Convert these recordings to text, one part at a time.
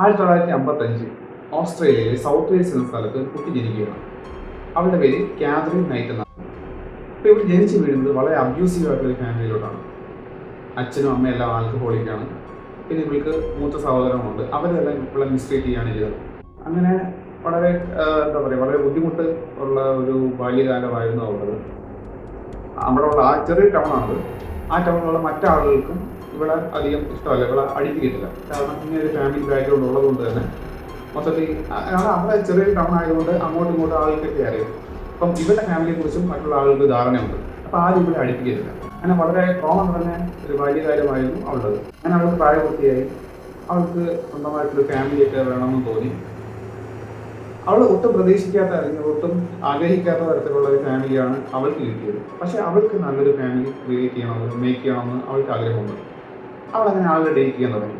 ആയിരത്തി തൊള്ളായിരത്തി അമ്പത്തഞ്ച് ഓസ്ട്രേലിയയിലെ സൗത്ത് വെയിൽസ് എന്ന സ്ഥലത്ത് കുട്ടി ജനിക്കുകയാണ് അവളുടെ പേര് കാതറിൻ നൈറ്റ് എന്നാണ്. അപ്പോൾ ഇവർ ജനിച്ചു വീഴുന്നത് വളരെ അബ്യൂസീവ് ആയിട്ടുള്ള ഫാമിലിയിലോട്ടാണ്. അച്ഛനും അമ്മയും എല്ലാം ആൽക്കഹോളിക്കാണ് പിന്നെ ഇവൾക്ക് മൂത്ത സഹോദരങ്ങളുണ്ട്. അവരെല്ലാം ഇവളെ മിസ്ട്രീറ്റ് ചെയ്യാണ് ചെയ്തത്. അങ്ങനെ വളരെ എന്താ പറയുക വളരെ ബുദ്ധിമുട്ട് ഉള്ള ഒരു ബാല്യകാലമായിരുന്നു അവളത് അവിടെ ഉള്ള ആ ചെറിയ ടൗണാണ് ആ ടൗണിലുള്ള മറ്റാളുകൾക്കും ഇവിടെ അധികം ഇഷ്ടമല്ല ഇവിടെ അടുപ്പിക്കത്തില്ല കാരണം ഇങ്ങനെ ഒരു ഫാമിലി ബാക്ക്ഗ്രൗണ്ട് ഉള്ളതുകൊണ്ട് തന്നെ. മൊത്തത്തിൽ അവിടെ ചെറിയൊരു ടൗൺ ആയതുകൊണ്ട് അങ്ങോട്ടും ഇങ്ങോട്ടും ആളുകൾക്കൊക്കെ അറിയും അപ്പം ഇവരുടെ ഫാമിലിയെ കുറിച്ചും മറ്റുള്ള ആളുകൾക്ക് ധാരണയുണ്ട്. അപ്പം ആരും ഇവിടെ അടിപ്പിക്കുന്നില്ല അങ്ങനെ വളരെ കോമൺ തന്നെ ഒരു വലിയ കാര്യമായിരുന്നു അവളുടെ അങ്ങനെ അവൾക്ക് പ്രായപൂർത്തിയായി അവൾക്ക് സ്വന്തമായിട്ടൊരു ഫാമിലിയൊക്കെ വേണമെന്ന് തോന്നി. അവൾ ഒട്ടും പ്രതീക്ഷിക്കാത്ത അല്ലെങ്കിൽ ഒട്ടും ആഗ്രഹിക്കാത്ത തരത്തിലുള്ള ഒരു ഫാമിലിയാണ് അവൾക്ക് കിട്ടിയത്. പക്ഷെ അവൾക്ക് നല്ലൊരു ഫാമിലി ക്രിയേറ്റ് ചെയ്യണമെന്ന് മേക്ക് ചെയ്യണമെന്ന് അവൾക്ക് ആഗ്രഹമുണ്ട്. അവൾ അങ്ങനെ ആളുകൾ ഡേറ്റ് ചെയ്യാൻ തുടങ്ങി.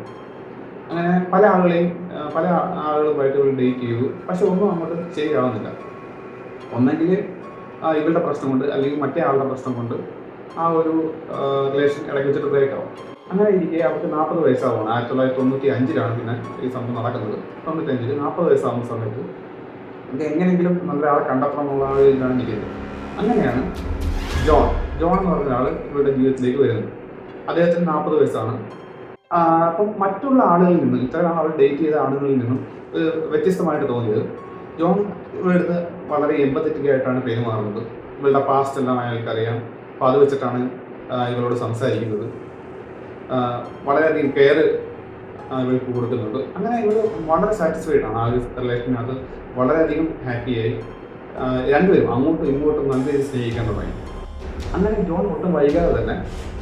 അങ്ങനെ പല ആളുകളെയും പല ആളുകളുമായിട്ട് ഇവൾ ഡേറ്റ് ചെയ്തു. പക്ഷെ ഒന്നും അങ്ങോട്ട് ശരിയാവുന്നില്ല ഒന്നെങ്കിൽ ഇവളുടെ പ്രശ്നം കൊണ്ട് അല്ലെങ്കിൽ മറ്റേ ആളുടെ പ്രശ്നം കൊണ്ട് ആ ഒരു റിലേഷൻ ഇടയ്ക്ക് വെച്ചിട്ട് ബ്രേക്ക് ആവും. അങ്ങനെ ഇരിക്കെ അവർക്ക് നാൽപ്പത് വയസ്സാവുകയാണ്. ആയിരത്തി തൊള്ളായിരത്തി തൊണ്ണൂറ്റി അഞ്ചിലാണ് പിന്നെ ഈ സംഭവം നടക്കുന്നത്. തൊണ്ണൂറ്റി അഞ്ചിൽ നാൽപ്പത് വയസ്സാവുന്ന സമയത്ത് ഇത് എങ്ങനെയെങ്കിലും നല്ല ആളെ കണ്ടെത്തണം എന്നുള്ള ആളുകളിലാണ് ഇരിക്കുന്നത്. അങ്ങനെയാണ് ജോൺ. ജോൺ എന്ന് പറഞ്ഞ ആൾ ഇവരുടെ ജീവിതത്തിലേക്ക് വരുന്നത്. അദ്ദേഹത്തിന് നാൽപ്പത് വയസ്സാണ്. അപ്പം മറ്റുള്ള ആളുകളിൽ നിന്നും ഇത്രയും ആൾ ഡേറ്റ് ചെയ്ത ആളുകളിൽ നിന്നും വ്യത്യസ്തമായിട്ട് തോന്നിയത്. ജോൺ ഇവിടുന്ന് വളരെ എമ്പത്തറ്റിക് ആയിട്ടാണ് പെരുമാറുന്നത്. ഇവളുടെ പാസ്റ്റ് എല്ലാം അയാൾക്കറിയാം. അപ്പോൾ അത് വെച്ചിട്ടാണ് ഇവളോട് സംസാരിക്കുന്നത്. വളരെയധികം കെയർ ഇവൾക്ക് കൊടുക്കുന്നുണ്ട്. അങ്ങനെ ഇവർ വളരെ സാറ്റിസ്ഫൈഡ് ആണ്. ആ ഒരു റിലേഷനകത്ത് വളരെയധികം ഹാപ്പിയായി രണ്ടുപേരും അങ്ങോട്ടും ഇങ്ങോട്ടും നല്ല രീതിയിൽ സ്നേഹിക്കാൻ തുടങ്ങി. അങ്ങനെ ജോൺ ഒട്ടും വൈകാതെ തന്നെ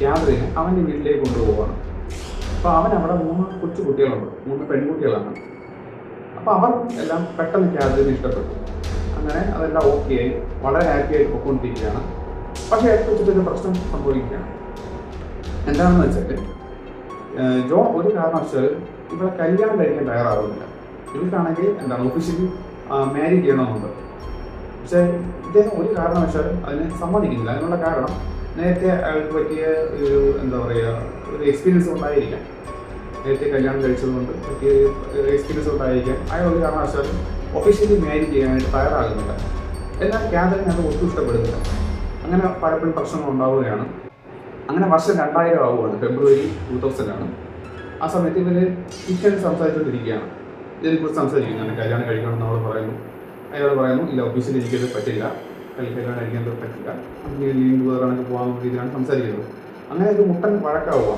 യാത്രയെ അവന്റെ വീട്ടിലേക്ക് കൊണ്ടുപോകണം അപ്പോൾ അവൻ അവിടെ മൂന്ന് കൊച്ചു കുട്ടികളുണ്ട്. മൂന്ന് പെൺകുട്ടികളാണ്. അപ്പോൾ അവർ എല്ലാം പെട്ടെന്ന് ക്യാബിന് ഇഷ്ടപ്പെട്ടു. അങ്ങനെ അതെല്ലാം ഓക്കെ ആയി. വളരെ ഹാപ്പി ആയിട്ട് പോയിക്കൊണ്ടിരിക്കുകയാണ് പക്ഷേ ഏറ്റവും പ്രശ്നം സംഭവിക്കുകയാണ്. എന്താണെന്ന് വെച്ചാൽ ജോൺ ഒരു കാരണവശാൽ ഇവിടെ കല്യാണം കഴിക്കാൻ തയ്യാറാകുന്നില്ല ഇവർക്കാണെങ്കിൽ എന്താണ് ഒഫീഷ്യലി മാരി ചെയ്യണമെന്നുണ്ട്. പക്ഷേ ഇദ്ദേഹം ഒരു കാരണവശാലും അതിന് സമ്മതിക്കുന്നില്ല. അതിനുള്ള കാരണം നേരത്തെ അയാൾക്ക് പറ്റിയ ഒരു എന്താ പറയുക ഒരു എക്സ്പീരിയൻസ് ഉണ്ടായിരിക്കാം. നേരത്തെ കല്യാണം കഴിച്ചതുകൊണ്ട് പറ്റിയ എക്സ്പീരിയൻസ് ഉണ്ടായിരിക്കാം. അയാൾ ഒരു കാരണവശാലും ഒഫീഷ്യലി മാരി ചെയ്യാനായിട്ട് തയ്യാറാകുന്നില്ല. എന്നാൽ ക്യാതറിന് അത് ഒട്ടും ഇഷ്ടപ്പെടുന്നില്ല. അങ്ങനെ പലപ്പോഴും പ്രശ്നങ്ങൾ ഉണ്ടാവുകയാണ്. അങ്ങനെ വർഷം രണ്ടായിരം ആവുകയാണ്. ഫെബ്രുവരി ടൂ തൗസൻഡ് ആണ് ആ സമയത്ത് ഇവർ കിച്ചണിൽ സംസാരിച്ചുകൊണ്ടിരിക്കുകയാണ്. ഇതിനെക്കുറിച്ച് സംസാരിക്കുന്നുണ്ട്. കല്യാണം കഴിക്കണം എന്ന് അവൾ പറയുന്നു. അയാൾ പറയുന്നു ഇല്ല ഓഫീസിൽ എനിക്കത് പറ്റില്ല. കല്യാണം അടിക്കാൻ പറ്റില്ല. അങ്ങനെ ലീവ് വേറെ പോകാൻ രീതിയിലാണ് സംസാരിക്കുന്നത് അങ്ങനെ ഒരു മുട്ടൻ വഴക്കാവുക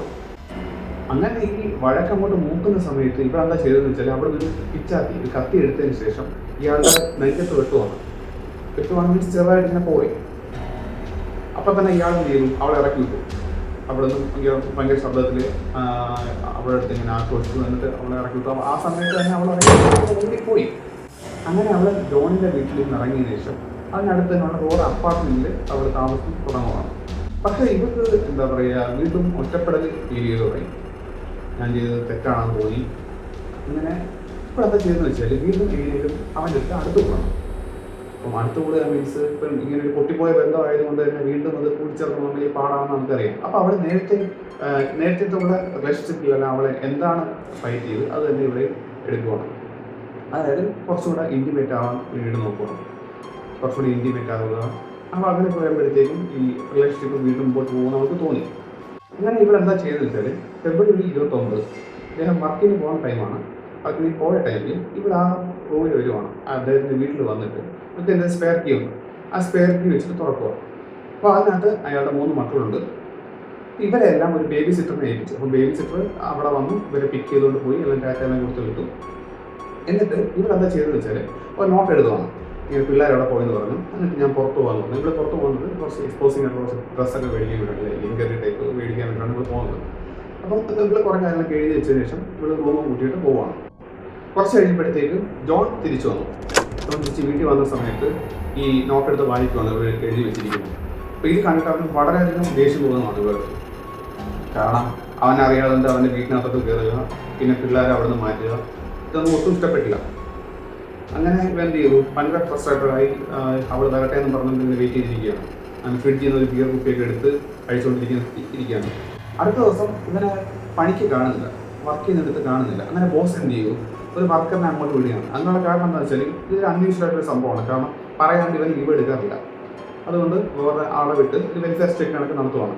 അങ്ങനെ ഈ വഴക്കങ്ങോട്ട് മൂക്കുന്ന സമയത്ത് ഇവിടെ എന്താ ചെയ്തതെന്ന് വെച്ചാൽ അവിടെ ഒരു പിച്ചാത്തി ഒരു കത്തി എടുത്തതിന് ശേഷം ഇയാളുടെ നെഞ്ചത്ത് വെട്ടുവാണ്. വെട്ടുവാണ് മീൻസ് ചെറുതായിട്ട് ഇങ്ങനെ പോയി. അപ്പൊ തന്നെ ഇയാൾ എന്ത് ചെയ്തു? അവളെ ഇറക്കി വിട്ടു. അവിടെ നിന്ന് ഭയങ്കര ശബ്ദത്തിൽ അവളുടെ അടുത്ത് ഇങ്ങനെ ആക്കി വെച്ചു എന്നിട്ട് അവളെ ഇറക്കി വിട്ടു. ആ സമയത്ത് തന്നെ അവൾ ഇറക്കി പോയി അങ്ങനെ അവൾ ജോണിന്റെ വീട്ടിൽ നിന്ന് ഇറങ്ങിയ ശേഷം അതിനടുത്ത് തന്നെയുള്ള ഓരോ അപ്പാർട്ട്മെന്റിൽ അവൾ താമസം തുടങ്ങുകയാണ് പക്ഷേ ഇവർക്ക് എന്താ പറയുക വീണ്ടും ഒറ്റപ്പെടൽ ഫീൽ ചെയ്ത് തുടങ്ങി. ഞാൻ ചെയ്തത് തെറ്റാണെന്ന് തോന്നി. അങ്ങനെ ഇപ്പോൾ എന്താ ചെയ്തെന്ന് വെച്ചാൽ വീണ്ടും എങ്ങനെയും അവന്റെ അടുത്ത് അടുത്ത് പോകണം. അപ്പം അടുത്ത് കൂടുക മീൻസ് ഇപ്പം ഇങ്ങനെ ഒരു പൊട്ടിപ്പോയ ബന്ധമായതുകൊണ്ട് തന്നെ വീണ്ടും അത് കൂടിച്ചേർക്കണമെങ്കിൽ പാടാണെന്ന് നമുക്കറിയാം. അപ്പോൾ അവൾ നേരത്തെ നേരത്തെ ഉള്ള റിലേഷൻഷിപ്പിലല്ല അവളെ എന്താണ് ഫൈറ്റ് ചെയ്ത് അത് തന്നെ ഇവിടെ എടുക്കുകയാണ് അതായത് കുറച്ചുകൂടെ ഇന്റിമേറ്റ് ആവാൻ വീട് നോക്കണം കുറച്ചുകൂടി ഇന്റിമേറ്റ് ആവുക. അപ്പോൾ അങ്ങനെ പോയപ്പോഴത്തേക്കും ഈ റിലേഷൻഷിപ്പ് വീണ്ടും മുമ്പോട്ട് പോകുമെന്ന് നമുക്ക് തോന്നി. അങ്ങനെ ഇവിടെ എന്താ ചെയ്തതെന്ന് വെച്ചാൽ ഫെബ്രുവരി ഇരുപത്തൊമ്പത് ഇദ്ദേഹം വർക്കിന് പോകുന്ന ടൈമാണ് അതിന് പോയ ടൈമിൽ ഇവിടെ ആ റൂമിൽ വരുവാണ്. അദ്ദേഹത്തിന്റെ വീട്ടിൽ വന്നിട്ട് ഇവിടുത്തെ എന്റെ സ്പെയർ കീ ഉണ്ട്. ആ സ്പെയർ കീ വെച്ചിട്ട് തുറക്കുക അപ്പോൾ അതിനകത്ത് അയാളുടെ മൂന്ന് മക്കളുണ്ട്. ഇവരെല്ലാം ഒരു ബേബി സിറ്ററിനെ ഏൽപ്പിച്ചു. അപ്പോൾ ബേബി സിറ്റർ അവിടെ വന്നു ഇവരെ പിക്ക് ചെയ്തുകൊണ്ട് പോയി എല്ലാം ഡാറ്റ എല്ലാം കൊടുത്ത് വിട്ടു. എന്നിട്ട് ഇവിടെ എന്താ ചെയ്തതെന്ന് വെച്ചാൽ ഒരു നോട്ട് എഴുതുവാണ്. ഈ പിള്ളേർ അവിടെ പോയെന്ന് പറഞ്ഞു. എന്നിട്ട് ഞാൻ പുറത്ത് പോകാൻ നിങ്ങൾ പുറത്ത് പോകുന്നത് കുറച്ച് എക്സ്പോസിങ് കുറച്ച് ഡ്രസ്സൊക്കെ മേടിക്കാൻ വേണ്ടിയിട്ടില്ല ലിങ്കറി ടൈപ്പ് മേടിക്കാൻ വേണ്ടിയിട്ടാണ് ഇവിടെ പോകുന്നത്. അപ്പം നിങ്ങൾ കുറേ കാര്യങ്ങളൊക്കെ എഴുതി വെച്ചതിന് ശേഷം ഇവിടെ റൂം കൂട്ടിയിട്ട് പോവാണ്. കുറച്ച് കഴിയുമ്പോഴത്തേക്ക് ജോൺ തിരിച്ചു വന്നു. ജോൺ തിരിച്ച് വീട്ടിൽ വന്ന സമയത്ത് ഈ നോട്ട് എടുത്ത് വായിക്കുവാണ് ഇവർ എഴുതി വെച്ചിരിക്കുന്നത്. അപ്പോൾ ഇത് കണ്ടിട്ട് അവർ വളരെയധികം ദേഷ്യം തോന്നുന്നതാണ് ഇവർക്ക് കാരണം അവൻ അറിയാതെ അവന്റെ വീട്ടിനകത്തോട്ട് കയറുക പിന്നെ പിള്ളേരെ അവിടെ നിന്ന് മാറ്റുക ഇതൊന്നും ഒട്ടും ഇഷ്ടപ്പെട്ടില്ല. അങ്ങനെ എന്ത് ചെയ്തു? ഭയങ്കര ഫ്രസ്ട്രേറ്റഡായി അവൾ വരട്ടെ എന്ന് പറഞ്ഞുകൊണ്ട് വെയിറ്റ് ചെയ്തിരിക്കുകയാണ്. അങ്ങനെ ഫ്രിഡ്ജിൽ നിന്ന് ഒരു ബിയർ കുപ്പിയൊക്കെ എടുത്ത് കഴിച്ചുകൊണ്ടിരിക്കുന്ന ഇരിക്കുകയാണ്. അടുത്ത ദിവസം ഇവനെ പണിക്ക് കാണുന്നില്ല. വർക്ക് ചെയ്യുന്നിടത്ത് കാണുന്നില്ല. അങ്ങനെ ബോസ് എന്ത് ചെയ്യൂ ഒരു വർക്കറിനെ അങ്ങോട്ട് വിടുകയാണ്. അതിനുള്ള കാരണം എന്താ വെച്ചാൽ ഇതൊരു അന്വേഷിച്ചായിട്ടൊരു സംഭവമാണ്. കാരണം പറയാണ്ട് ഇവൻ ലീവ് എടുക്കാറില്ല. അതുകൊണ്ട് വേറെ ആളെ വിട്ട് ഒരു വെൽഫെയർ സ്റ്റേക്ക് കണക്ക് നടത്തുവാണ്.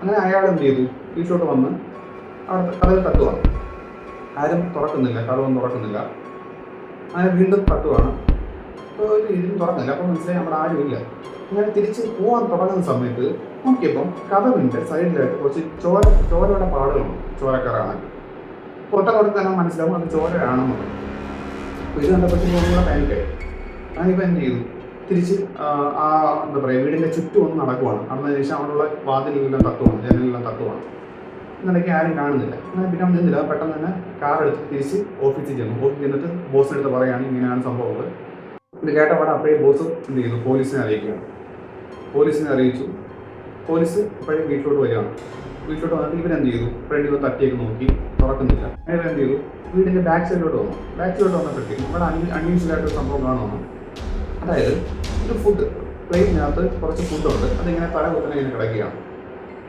അങ്ങനെ അയാൾ എന്ത് ചെയ്തു? വീട്ടിലോട്ട് വന്ന് അവിടെ കഥകൾ തട്ടുവാണ്. ആരും തുറക്കുന്നില്ല കടവൊന്നും തുറക്കുന്നില്ല. അങ്ങനെ വീണ്ടും തട്ടുവാണ്. അപ്പോൾ ഒരു ഇതും തുറക്കുന്നില്ല. അപ്പോൾ മനസ്സിലായി നമ്മുടെ ആരും ഇല്ല. അങ്ങനെ തിരിച്ച് പോകാൻ തുടങ്ങുന്ന സമയത്ത് നോക്കിയപ്പം കഥവിന്റെ സൈഡിലായിട്ട് കുറച്ച് ചോര ചോരയുടെ പാടുകളുണ്ട്. ചോരക്കറാണ് പൊട്ട കൊടുത്ത് തന്നെ മനസ്സിലാവും അത് ചോരയാണെന്നുള്ളത് അപ്പോൾ ഇത് കണ്ടപ്പോൾ ഒന്നുകൂടെ പാനിക്കായി ഞാനിപ്പോൾ എന്ത് ചെയ്തു? തിരിച്ച് ആ, എന്താ പറയുക വീടിന്റെ ചുറ്റും ഒന്ന് നടക്കുവാണ്. നടന്നതിന് ശേഷം അവിടെയുള്ള വാതിലെല്ലാം തത്തുവാണ് ജനലെല്ലാം തട്ടുവാണ്. എന്നിടയ്ക്ക് ആരും കാണുന്നില്ല. അങ്ങനെ പിന്നെ നിന്നില്ല പെട്ടെന്ന് തന്നെ കാർ എടുത്ത് തിരിച്ച് ഓഫീസിൽ ചെന്നു ഓഫീസിൽ ചെന്നിട്ട് ബോസിന്റെ അടുത്ത് പറയുകയാണ് ഇങ്ങനെയാണ് സംഭവങ്ങൾ ഇത് കേട്ട അവിടെ അപ്പോഴേ ബോസ് എന്ത് ചെയ്തു പോലീസിനെ അറിയിക്കുകയാണ്. പോലീസിനെ അറിയിച്ചു. പോലീസ് അപ്പോഴേ വീട്ടിലോട്ട് വരികയാണ്. വീട്ടിലോട്ട് വന്നിട്ട് ഇവരെന്ത് ചെയ്തു? ഫ്രണ്ടിൽ ഒന്ന് തട്ടിയൊക്കെ നോക്കി. തുറക്കുന്നില്ല. അങ്ങനെ എന്ത് ചെയ്തു? വീടിന്റെ ബാക്ക് സൈഡിലോട്ട് വന്നു. ബാക്ക് സൈഡിലോട്ട് വന്നപ്പോഴത്തേക്കും ഇവിടെ അൺയൂഷ്വൽ അൺയൂഷ്വലായിട്ടൊരു സംഭവം കാണുന്നു. അതായത് ഒരു ഫുഡ് പ്ലേറ്റിനകത്ത് കുറച്ച് ഫുഡുണ്ട് അതിങ്ങനെ തല കുത്തനെ ഇങ്ങനെ കിടക്കുകയാണ്.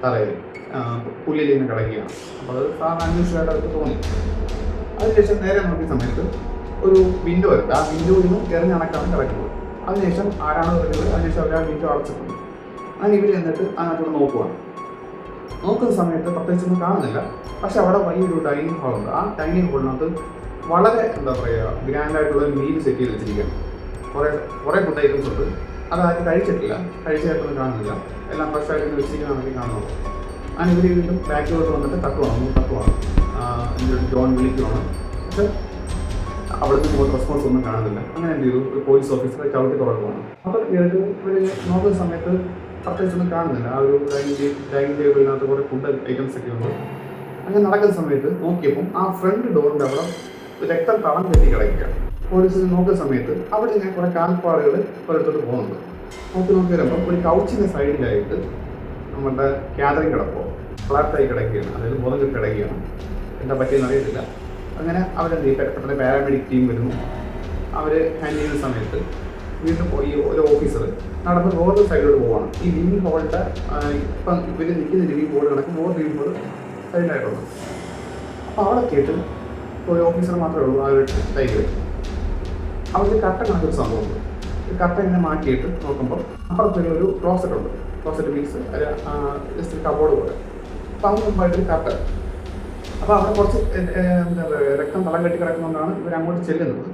തലയിൽ പുല്ലിൽ നിന്ന് കിടക്കുകയാണ്. അപ്പോൾ അത് അന്വേഷിച്ചായിട്ട് അവർക്ക് തോന്നി. അതിനുശേഷം നേരെ നോക്കിയ സമയത്ത് ഒരു വിൻഡോ എടുത്ത് ആ വിൻഡോയിൽ നിന്ന് നടക്കാണ് കിടക്കുന്നത് അതിനുശേഷം ആരാണ് വരുന്നത് അതിനുശേഷം അവർ ആ വിൻഡോ അടച്ചിട്ടുണ്ട്. അങ്ങനെ ഇവർ എന്നിട്ട് അതിനകത്തോട് നോക്കുവാണ്. നോക്കുന്ന സമയത്ത് പ്രത്യേകിച്ചൊന്നും കാണുന്നില്ല. പക്ഷെ അവിടെ വലിയൊരു ഡൈനിങ് ഹാളുണ്ട് ആ ഡൈനിങ് ഹാളിനകത്ത് വളരെ എന്താ പറയുക ഗ്രാൻഡായിട്ടുള്ള മീൽ സെറ്റ് ചെയ്ത് വെച്ചിരിക്കുകയാണ്. കുറേ കുറേ ഫുഡ് ഐറ്റംസ് ഉണ്ട്. അതാരും കഴിച്ചിട്ടില്ല. കഴിച്ചായിട്ടൊന്നും കാണുന്നില്ല. എല്ലാം ഫ്രഷ് ആയിട്ട് കാണുന്നുള്ളൂ. അങ്ങനെ ഇവർ വീണ്ടും ബാക്കിലോട്ട് വന്നിട്ട് തക്കുവാണ്. തട്ടുവാണ് എന്നിട്ട് ജോൺ വിളിക്കുവാണ്. പക്ഷെ അവിടുന്ന് ഇങ്ങോട്ട് റെസ്പോൺസ് ഒന്നും കാണുന്നില്ല. അങ്ങനെ എന്ത് ചെയ്തു? ഒരു പോലീസ് ഓഫീസറെ ചവിട്ടി തുറക്കുവാണ്. അപ്പോൾ ഇവർക്ക് ഇവർ നോക്കുന്ന സമയത്ത് പ്രത്യേകിച്ച് ഒന്നും കാണുന്നില്ല. ആ ഒരു ഡൈനിങ് ഡൈനിങ് ടേബിളിനകത്ത് കുറേ ഫുഡ് ഐറ്റംസ് ഒക്കെ ഉണ്ട്. അങ്ങനെ നടക്കുന്ന സമയത്ത് നോക്കിയപ്പം ആ ഫ്രണ്ട് ഡോറിന്റെ അവിടെ രക്തം തളം കെട്ടി കിടക്കുകയാണ്. പോലീസ് നോക്കുന്ന സമയത്ത് അവിടെ ഞാൻ കുറേ കാൽപ്പാടുകൾ ഓരോരുത്തർ പോകുന്നുണ്ട്. നോക്കി നോക്കി വരുമ്പോൾ ഒരു കൗച്ചിന്റെ സൈഡിലായിട്ട് നമ്മുടെ ക്യാതറിങ് കിടപ്പോ ഫ്ലാറ്റായി കിടക്കുകയാണ്. അതായത് ബോധം കിടക്കുകയാണ്. എന്താ പറ്റിയെന്ന് അറിയത്തില്ല. അങ്ങനെ അവരെന്ത് ചെയ്യും? പെട്ടെന്ന് പാരാമെഡിക് ടീം വരുന്നു അവർ ഹാൻഡിൽ ചെയ്യുന്ന സമയത്ത് വീണ്ടും പോയി ഒരു ഓഫീസർ നടന്ന് റോഡ് സൈഡിലോട്ട് പോവാണ്. ഈ ലിവിംഗ് ഹോളിന്റെ ഇപ്പം ഇവർ നിൽക്കുന്ന ലിവിംഗ് ഹോൾ കിടക്കും. ബോർഡ് ലിവിംഗ് ഹോൾ സൈഡിലായിട്ടുണ്ട് അപ്പോൾ അവിടെ കേട്ട് ഒരു ഓഫീസർ മാത്രമേ ഉള്ളൂ. ആ ഒരു ടൈമിൽ അവർക്ക് കട്ട കണക്കൊരു സംഭവമുണ്ട് കട്ട ഇങ്ങനെ മാറ്റിയിട്ട് നോക്കുമ്പോൾ അപ്പുറത്തൊരു ഒരു ക്ലോസറ്റ് ഉണ്ട്. ക്ലോസറ്റ് മീൻസ് ഒരു ജസ്റ്റ് കബോർഡ് പോലെ. അപ്പോൾ അതിന് മുമ്പായിട്ടൊരു കട്ട. അപ്പോൾ അവിടെ കുറച്ച് എന്താ പറയുക രക്തം തളം കെട്ടി കിടക്കുന്നതുകൊണ്ടാണ് ഇവർ അങ്ങോട്ട് ചെല്ലുന്നത്.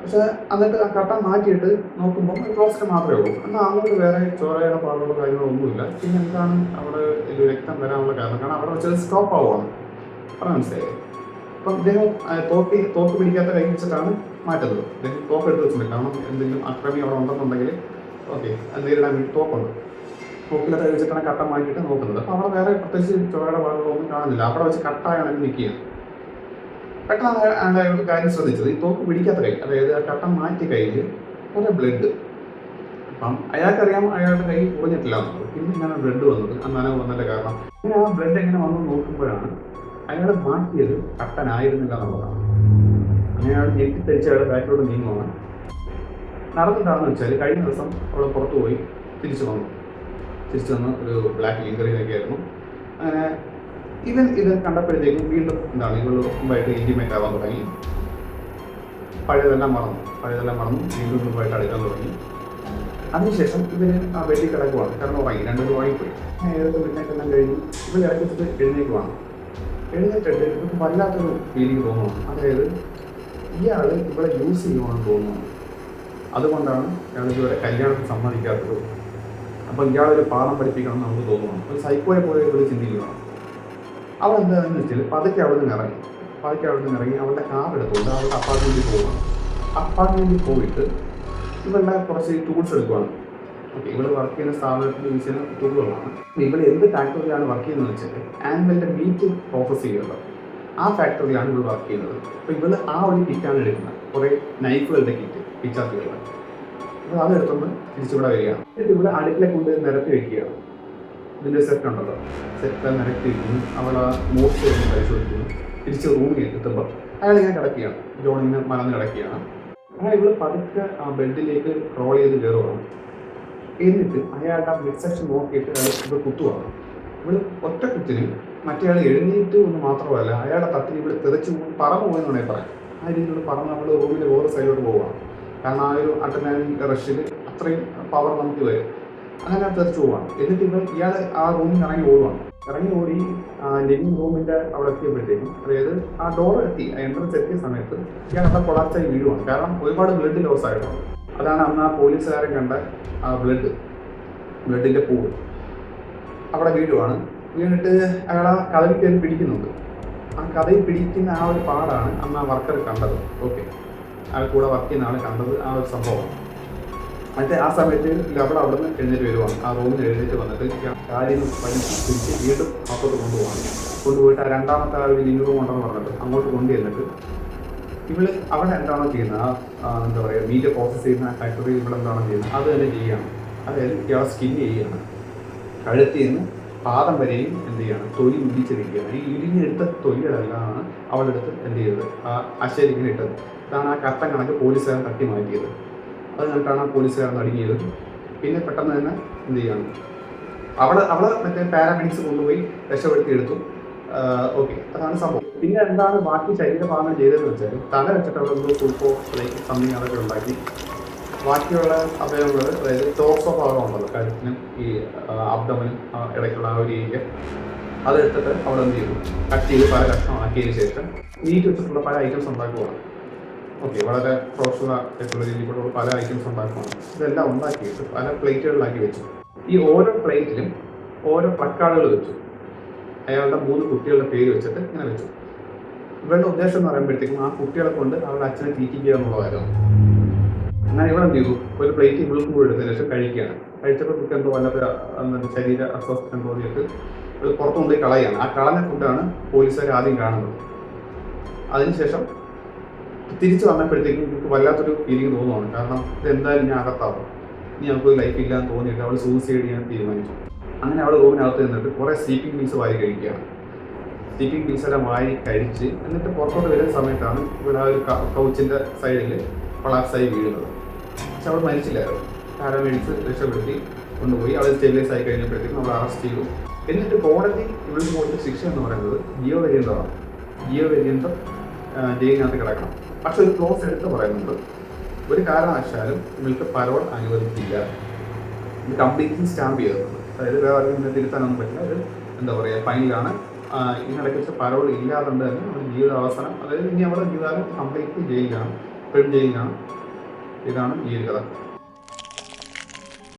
പക്ഷേ എന്നിട്ട് ആ കട്ട മാറ്റിയിട്ട് നോക്കുമ്പോൾ ക്ലോസറ്റ് മാത്രമേ ഉള്ളൂ. എന്നാൽ അങ്ങോട്ട് വേറെ ചോരയുടെ പാടുള്ള കാര്യങ്ങളൊന്നുമില്ല പിന്നെ എന്താണ് അവിടെ രക്തം വരാനുള്ള കാരണം? കാരണം അവിടെ വെച്ചത് സ്റ്റോപ്പ് ആവുകയാണ് പറഞ്ഞ മനസ്സിലായി? അപ്പം ഇദ്ദേഹം തോക്ക് തോക്ക് പിടിക്കാത്ത കൈ വെച്ചിട്ടാണ് മാറ്റുന്നത് ഇദ്ദേഹം തോക്ക് എടുത്ത് വെച്ചിട്ടുണ്ട്. കാരണം എന്തെങ്കിലും അക്രമി അവിടെ ഉണ്ടെന്നുണ്ടെങ്കിൽ ഓക്കെ നേരിടാൻ വേണ്ടി തോക്കുണ്ട്. തോക്കിലത്തെ കൈ വെച്ചിട്ടാണ് കട്ട മാറ്റിയിട്ട് നോക്കുന്നത്. അപ്പോൾ അവിടെ വേറെ പ്രത്യേകിച്ച് ചുവയുടെ ഭാഗങ്ങളൊന്നും കാണുന്നില്ല. അവിടെ വെച്ച് കട്ടായാണ് നിൽക്കുക പെട്ടെന്ന് അയാൾ അയാൾ ഒരു കാര്യം ശ്രദ്ധിച്ചത്. ഈ തോക്ക് പിടിക്കാത്ത കൈ അതായത് ആ കട്ട മാറ്റിയ കയ്യിൽ കുറേ ബ്ലഡ് അപ്പം അയാൾക്കറിയാം അയാളുടെ കൈ കുറഞ്ഞിട്ടില്ല പിന്നെ ഇങ്ങനെ ബ്ലഡ് വന്നത്. ആ നനവ് വന്നതിന്റെ കാരണം. പിന്നെ ആ ബ്ലഡ് എങ്ങനെ വന്നു നോക്കുമ്പോഴാണ് അയാൾ മാറ്റിയത് കട്ടനായിരുന്നില്ല എന്നുള്ളതാണ്. അങ്ങനെ അയാൾ ഞെട്ടിത്തരിച്ച് അയാൾ ബാക്കിലോട്ട് നീങ്ങുവാണ് നടന്നിട്ടാണെന്ന് വെച്ചാൽ കഴിഞ്ഞ ദിവസം അവൾ പുറത്തു പോയി തിരിച്ചു വന്നു. തിരിച്ചു വന്ന് ഒരു ബ്ലാക്ക് ലിങ്കറിനൊക്കെ ആയിരുന്നു. അങ്ങനെ ഇവൻ ഇത് കണ്ടപ്പോഴത്തേക്കും വീണ്ടും എന്താണ് ഇവൾ മുമ്പായിട്ട് ഇന്റിമേറ്റ് ആവാൻ തുടങ്ങി. പഴയതെല്ലാം മറന്നു. പഴയതെല്ലാം മറന്നു. വീണ്ടും മുമ്പായിട്ട് അടുക്കാൻ തുടങ്ങി. അതിനുശേഷം ഇവന് ആ വെട്ടി കിടക്കുവാണ്. കാരണം ഉറങ്ങി രണ്ടുപേരും വാങ്ങിപ്പോയി ഏതൊക്കെ മിന്നേക്കെല്ലാം കഴിഞ്ഞു ഇവൻ ഇറക്കിച്ചിട്ട് എഴുന്നേക്കുവാണ് എഴുന്നേറ്റിട്ട് നമുക്ക് വല്ലാത്തൊരു ഫീലിംഗ് തോന്നുന്നു. അതായത് ഇയാൾ ഇവിടെ യൂസ് ചെയ്യുവാണെന്ന് തോന്നുന്നു. അതുകൊണ്ടാണ് ഇയാൾ ഇതുവരെ കല്യാണത്തിന് സമ്മതിക്കാത്തത്. അപ്പോൾ ഇയാളൊരു പാഠം പഠിപ്പിക്കണം എന്ന് നമുക്ക് തോന്നുന്നു. ഒരു സൈക്കോയെ പോലെ ഇവിടെ ചിന്തിക്കുകയാണ് അവൾ എന്താണെന്ന് വെച്ചാൽ പതുക്കെ അവിടെ നിന്ന് ഇറങ്ങി. പതുക്കെ അവിടെ നിന്ന് ഇറങ്ങി അവളുടെ കാർ എടുത്തുകൊണ്ട് അവളുടെ അപ്പാർട്ട്മെന്റിൽ പോകണം അപ്പാർട്ട്മെന്റിൽ പോയിട്ട് ഇവളുടെ കുറച്ച് ടൂൾസ് എടുക്കുവാണ്. ഇവൾ വർക്ക് ചെയ്യുന്ന സ്ഥാപനത്തിന് ചെയ്യുന്ന ടൂളുകളാണ് ഇവൾ എന്ത് ഫാക്ടറിയിലാണ് വർക്ക് ചെയ്യുന്നത് വെച്ചാൽ ആനിമലിന്റെ മീറ്റ് പ്രോസസ് ചെയ്യുന്നത്. ആ ഫാക്ടറിയിലാണ് ഇവൾ വർക്ക് ചെയ്യുന്നത്. അപ്പോൾ ഇവൾ ആ ഒരു കിറ്റാണ് എടുക്കുന്നത്. കുറേ നൈഫുകളുടെ കിറ്റ് പിച്ചാത്തുകളുടെ അപ്പോൾ അത് എടുത്തുകൊണ്ട് തിരിച്ചുകൂടെ വരികയാണ്. എന്നിട്ട് ഇവിടെ അടുക്കളെ കൊണ്ട് നിരത്തി വെക്കുകയാണ്. ഇതിന്റെ സെറ്റ് ഉണ്ടല്ലോ. സെറ്റ് നിരത്തി വെക്കുന്നു. അവൾ ആ മോസ്റ്റ് പരിശോധിക്കുന്നു. തിരിച്ച് റൂമിൽ എത്തുമ്പോൾ അയാൾ ഇങ്ങനെ കിടക്കുകയാണ്. ജോണിങ്ങനെ മലന്ന് കിടക്കുകയാണ്. അങ്ങനെ ഇവൾ പതുക്കെ ആ ബെഡിലേക്ക് റോൾ ചെയ്ത് കയറുകയാണ് എന്നിട്ട് അയാളുടെ മിഡ് സെക്ഷൻ നോക്കിയിട്ട് അയാൾ ഇവിടെ കുത്തുവാണ് ഇവൾ ഒറ്റ കുത്തിന് മറ്റേ ആൾ എഴുന്നേറ്റ് എന്ന് മാത്രമല്ല അയാളുടെ തട്ടിൽ ഇവിടെ തെറിച്ചു പറന്നു പോയെന്ന് വേണമെങ്കിൽ പറയാം. ആ രീതിയിൽ പറന്ന് നമ്മൾ റൂമിൽ ഓരോ സൈഡിലോട്ട് പോവുകയാണ് കാരണം ആ ഒരു അട്ടനാൻ റഷിൽ അത്രയും പവർ നമുക്ക് വരും അങ്ങനെ തെറിച്ച് പോവാണ്. എന്നിട്ട് ഇവൻ ഇയാൾ ആ റൂമിൽ ഇറങ്ങി ഓടുവാണ്. ഇറങ്ങി ഓടി ലിവിംഗ് റൂമിന്റെ അവിടെ എത്തിയപ്പോഴത്തേക്കും അതായത് ആ ഡോർ എത്തി. എൻട്രൻസ് എത്തിയ സമയത്ത് ഇയാൾ അവിടെ കൊളാച്ചായി വീഴുവാണ്. കാരണം ഒരുപാട് ബ്ലഡ് ലോസ് ആയിരുന്നു അതാണ് അന്ന് ആ പോലീസുകാരൻ കണ്ട ആ ബ്ലഡ് ബ്ലഡിന്റെ പൂവ് അവിടെ വീഴുവാണ് വീണിട്ട് അയാൾ ആ കഥയിൽ കയറി പിടിക്കുന്നുണ്ട്. ആ കഥയിൽ പിടിക്കുന്ന ആ ഒരു പാടാണ് അന്ന് ആ വർക്കർ കണ്ടത്. ഓക്കെ അയാൾ കൂടെ വർക്ക് ചെയ്യുന്ന ആൾ കണ്ടത് ആ ഒരു സംഭവമാണ് മറ്റേ ആ സമയത്ത് അവിടെ അവിടെ നിന്ന് എഴുന്നേറ്റ് വരുവാണ്. ആ റൂമിൽ എഴുന്നേറ്റ് വന്നിട്ട് കാര്യം പിടിച്ച് വീണ്ടും അപ്പുറത്ത് കൊണ്ടുപോകാണ് കൊണ്ടുപോയിട്ട് ആ രണ്ടാമത്തെ ആ ഒരു ലിവിംഗ് റൂം ഉണ്ടെന്ന് പറഞ്ഞിട്ട് അങ്ങോട്ട് കൊണ്ടു ചെന്നിട്ട് ഇവൾ അവിടെ എന്താണോ ചെയ്യുന്നത്? ആ എന്താ പറയുക മീറ്റ് പ്രോസസ്സ് ചെയ്യുന്ന ഫാക്ടറി ഇവിടെ എന്താണോ ചെയ്യുന്നത്? അത് തന്നെ ചെയ്യുകയാണ്. അതായത് ഇയാളെ സ്കിൻ ചെയ്യുകയാണ്. കഴുത്തിൽ നിന്ന് പാദം വരെയും എന്ത് ചെയ്യാണ്? തൊലി ഉരിച്ചെടുക്കുകയാണ് ഈ ഇടിഞ്ഞെടുത്ത തൊലികളെല്ലാം അവളെടുത്ത് എന്ത് ചെയ്തത്? ആ അശരി ഇട്ടത്. ഇതാണ് ആ കട്ടൻ കണക്ക് പോലീസുകാരൻ തട്ടി മാറ്റിയത്. അത് കണ്ടിട്ടാണ് ആ പോലീസുകാരൻ നടുങ്ങിയത്. പിന്നെ പെട്ടെന്ന് തന്നെ എന്ത് ചെയ്യാണ്? അവളെ അവളെ മറ്റേ പാരാമെഡിക്സ് കൊണ്ടുപോയി രക്ഷപ്പെടുത്തി എടുത്തു. ഓക്കെ അതാണ് സംഭവം. പിന്നെ എന്താണ് ബാക്കി ശരീരഭാഗങ്ങൾ ചെയ്തതെന്ന് വെച്ചാൽ തല വെച്ചിട്ട് അവിടെ എന്തോ സൂപ്പോ ലൈക്ക് സംതിങ് അതൊക്കെ ഉണ്ടാക്കി. ബാക്കിയുള്ള അവയവങ്ങൾ അതായത് ടോപ്പ് ഭാഗം ഉണ്ടല്ലോ കഴുത്തിനും ഈ അബ്ദമനും ഇടയ്ക്കുള്ള ആ ഒരു ഏരിയ അതെടുത്തിട്ട് അവിടെ എന്ത് ചെയ്തു? കട്ട് ചെയ്ത് പല കഷ്ണമാക്കിയതിന് ശേഷം നീറ്റ് വെച്ചിട്ടുള്ള പല ഐറ്റംസ് ഉണ്ടാക്കുകയാണ് ഓക്കെ വളരെ പ്രൊഫഷണൽ ആയിട്ടുള്ള രീതിയിലുള്ള പല ഐറ്റംസ് ഉണ്ടാക്കുകയാണ് ഇതെല്ലാം ഉണ്ടാക്കിയിട്ട് പല പ്ലേറ്റുകളിലാക്കി വെച്ചു. ഈ ഓരോ പ്ലേറ്റിലും ഓരോ പ്ലക്കാർഡുകൾ വെച്ചു. അയാളുടെ മൂന്ന് കുട്ടികളുടെ പേര് വെച്ചിട്ട് ഇങ്ങനെ വെച്ചു. ഇവരുടെ ഉദ്ദേശം എന്ന് പറയുമ്പോഴത്തേക്കും ആ കുട്ടികളെ കൊണ്ട് അവരുടെ അച്ഛനെ തീറ്റിക്കുക എന്നുള്ളതായിരുന്നു. എന്നാൽ ഇവിടെ എന്ത് ചെയ്തു? ഒരു പ്ലേറ്റ് ഇവൾക്കും കൂടെ എടുത്തതിന് ശേഷം കഴിക്കുകയാണ്. കഴിച്ചപ്പോൾ കുട്ടി എന്തോ വല്ലപ്പോഴും ശരീര അസ്വസ്ഥം തോന്നിയിട്ട് അത് പുറത്തു കളയാണ് ആ കളഞ്ഞ ഫുഡാണ് പോലീസുകാർ ആദ്യം കാണുന്നത്. അതിനുശേഷം തിരിച്ചു വന്നപ്പോഴത്തേക്കും എനിക്ക് വല്ലാത്തൊരു ഫീലിംഗ് തോന്നുവാണ്. കാരണം ഇത് എന്തായാലും ഞാൻ അകത്താവും. ഇനി നമുക്ക് ലൈഫ് ഇല്ലാന്ന് തോന്നിയിട്ട് അവൾ സൂസൈഡ് ചെയ്യാൻ തീരുമാനിച്ചു. അങ്ങനെ അവൾ റൂമിനകത്ത് നിന്നിട്ട് കുറേ സ്ലീപ്പിംഗ് മീൻസ് വാരി കഴിക്കുകയാണ്. സ്ലീപ്പിംഗ് പീസ് കരിച്ച് എന്നിട്ട് പുറത്തോട്ട് വരുന്ന സമയത്താണ് ഇവിടെ ആ ഒരു കൗച്ചിന്റെ സൈഡിൽ കൊളാപ്സായി വീഴുന്നത്. പക്ഷെ അവൾ മരിച്ചില്ലായിരുന്നു. പാരാമെഡിക്സ് രക്ഷപ്പെടുത്തി കൊണ്ടുപോയി. അവൾ സ്റ്റെബിലൈസ് ആയി കഴിഞ്ഞപ്പോഴത്തേക്കും നമ്മൾ അറസ്റ്റ് ചെയ്തു. എന്നിട്ട് കോടതി ഇവൾക്ക് കൊടുത്ത ശിക്ഷ എന്ന് പറയുന്നത് ജീവപര്യന്തമാണ് ജീവപര്യന്തം ആ, ജയിലിനകത്ത് കിടക്കണം. പക്ഷെ ഒരു ക്ലോസ് എടുത്ത് പറയുന്നുണ്ട്. ഒരു കാരണവശാലും ഇവൾക്ക് പരോൾ അനുവദിക്കില്ല. ഇത് കംപ്ലീറ്റ്ലി സ്റ്റാമ്പ് ചെയ്തിട്ടുണ്ട് അതായത് വേറെ തിരുത്താനൊന്നും പറ്റില്ല. ഒരു എന്താ പറയുക ഫൈനലാണ്. ഇതിനിടയ്ക്ക് പരോൾ ഇല്ലാതുകൊണ്ട് തന്നെ നമ്മുടെ ജീവിതാവസാനം അതായത് ഇനി അവരുടെ ജീവിതകാലം കംപ്ലീറ്റ്ലി ജയിലാണ് ഇപ്പോഴും ജയിലാണ് ഇതാണ് ഈ ഒരു കഥ.